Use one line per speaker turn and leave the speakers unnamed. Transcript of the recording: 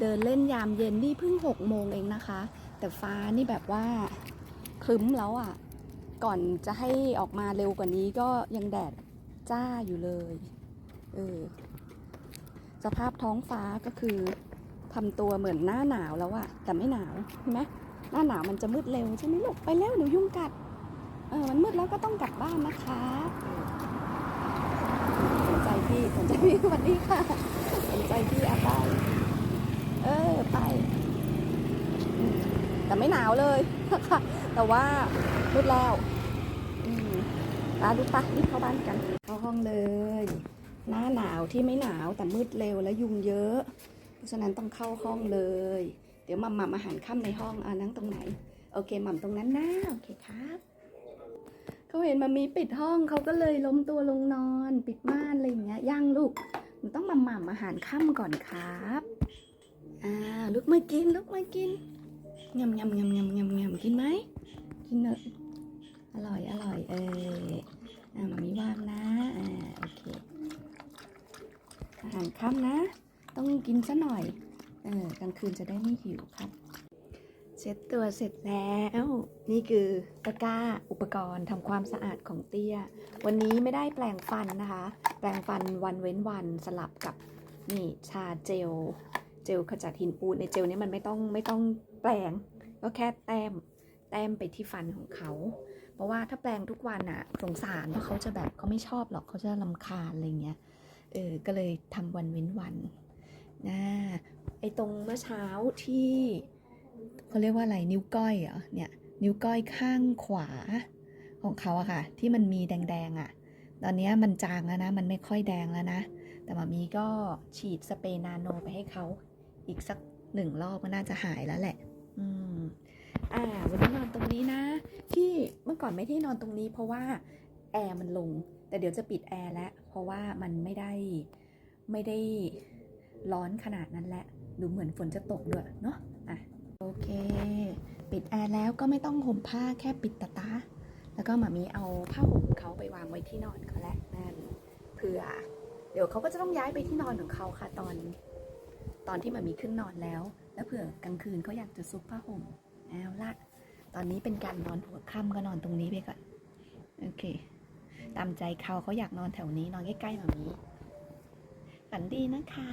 เดินเล่นยามเย็นนี่เพิ่งหกโมงเองนะคะ แต่ฟ้านี่แบบว่าครึ้มแล้วอะ่ะ ก่อนจะให้ออกมาเร็วกว่านี้ก็ยังแดดจ้าอยู่เลยเออสภาพท้องฟ้าก็คือทำตัวเหมือนหน้าหนาวแล้วอะแต่ไม่หนาวเห็นไหมหน้าหนาวมันจะมืดเร็วใช่ไหมลูกไปแล้วหนูยุ่งกัดเออมันมืดแล้วก็ต้องกลับบ้านนะคะสนใจพี่สนใจพี่สวัสดีค่ะสนใจพี่อาไปเออ ไปอืม แต่ไม่หนาวเลยค่ะแต่ว่ามืดแล้วมาดูปะรีบเข้าบ้านกัน เข้าห้องเลย หน้าหนาวที่ไม่หนาวแต่มืดเร็วและยุงเยอะ เพราะฉะนั้นต้องเข้าห้องเลย เดี๋ยวมัมมัมอาหารค่ำในห้องอ่านั่งตรงไหน โอเคม่ำตรงนั้นนะโอเคครับเขาเห็นมามีปิดห้องเขาก็เลยล้มตัวลงนอน ปิดม่านอะไรอย่างเงี้ยย่างลูกหนูต้องมาหม่ำอาหารค่ำก่อนครับอ่าลุกมากินลุกมากิน งำงำงำงำงำงำกินไหมกินเนอะอร่อยอร่อยเอออ่ามามีว่างนะอ่าโอเคอาหารค่ำนะ ต้องกินซะหน่อยเออกลางคืนจะได้ไม่หิวครับเช็ดตัวเสร็จแล้ว นี่คือตะกร้าอุปกรณ์ทำความสะอาดของเตี้ย วันนี้ไม่ได้แปลงฟันนะคะ แปลงฟันวันเว้นวันสลับกับนี่ชาเจล เจลขจัดหินปูนในเจลนี้มันไม่ต้องไม่ต้อง แปลง ก็แค่แต้มแต้มไปที่ฟันของเขา เพราะว่าถ้าแปลงทุกวันอะสงสารเพราะเขาจะแบบเขาไม่ชอบหรอกเขาจะลำคาญอะไรเงี้ย เออ ก็เลยทำวันเว้นวันนะไอตรงเมื่อเช้าที่เขาเรียกว่าอะไรนิ้วก้อยเหรอเนี่ยนิ้วก้อยข้างขวาของเขาอะค่ะ ที่มันมีแดงๆอะตอนนี้มันจางแล้วนะ มันไม่ค่อยแดงแล้วนะ แต่มามีก็ฉีดสเปรย์นาโนไปให้เขาอีกสักหนึ่งรอบก็น่าจะหายแล้วแหละ อืมอ่า วันนี้นอนตรงนี้นะ ที่เมื่อก่อนไม่ได้นอนตรงนี้ เพราะว่าแอร์มันลง แต่เดี๋ยวจะปิดแอร์แล้ว เพราะว่ามันไม่ได้ไม่ได้ร้อนขนาดนั้นแหละ ดูเหมือนฝนจะตกด้วยเนาะ อะ โอเค ปิดแอร์แล้วก็ไม่ต้องห่มผ้าแค่ปิดตาตา แล้วก็หมามีเอาผ้าห่มเขาไปวางไว้ที่นอนเขาแล้วนั่นเผื่อ เดี๋ยวเขาก็จะต้องย้ายไปที่นอนของเขาค่ะตอน ตอนที่หมามีขึ้นนอนแล้ว แล้วเผื่อกลางคืนเขาอยากจะซุกผ้าห่มเอาละตอนนี้เป็นการนอนหัวค่ำก็นอนตรงนี้ไปก่อนโอเค ตามใจเขาเขาอยากนอนแถวนี้นอนใกล้ๆแบบนี้ฝันดีนะคะ